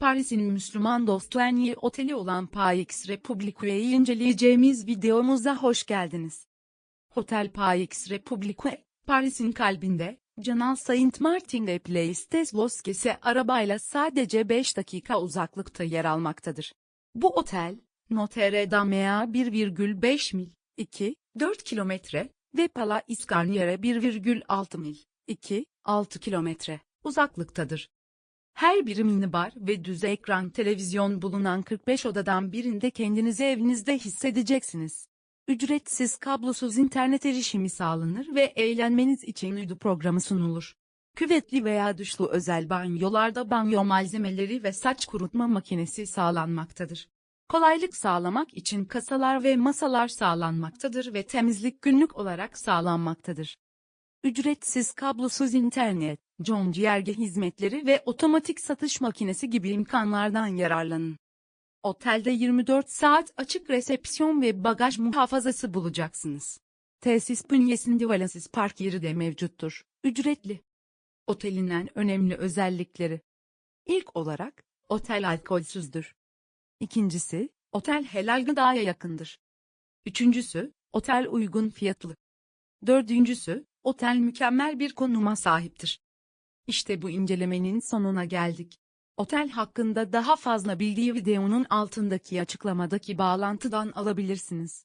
Paris'in Müslüman dostu en oteli olan Paix Republique'yi inceleyeceğimiz videomuza hoş geldiniz. Hotel Paix Republique, Paris'in kalbinde, Canal Saint Martin de Place des Bosques'e arabayla sadece 5 dakika uzaklıkta yer almaktadır. Bu otel, Notre Dame'a 1,5 mil, 2, 4 kilometre ve Palais Garnier'e 1,6 mil, 2, 6 kilometre uzaklıktadır. Her biri minibar ve düz ekran televizyon bulunan 45 odadan birinde kendinizi evinizde hissedeceksiniz. Ücretsiz kablosuz internet erişimi sağlanır ve eğlenmeniz için uydu programı sunulur. Küvetli veya duşlu özel banyolarda banyo malzemeleri ve saç kurutma makinesi sağlanmaktadır. Kolaylık sağlamak için kasalar ve masalar sağlanmaktadır ve temizlik günlük olarak sağlanmaktadır. Ücretsiz kablosuz internet, John Cierge hizmetleri ve otomatik satış makinesi gibi imkanlardan yararlanın. Otelde 24 saat açık resepsiyon ve bagaj muhafazası bulacaksınız. Tesis bünyesinde valiz park yeri de mevcuttur. Ücretli. Otelin en önemli özellikleri. İlk olarak, otel alkolsüzdür. İkincisi, otel helal gıdaya yakındır. Üçüncüsü, otel uygun fiyatlı. Dördüncüsü, otel mükemmel bir konuma sahiptir. İşte bu incelemenin sonuna geldik. Otel hakkında daha fazla bilgiyi videonun altındaki açıklamadaki bağlantıdan alabilirsiniz.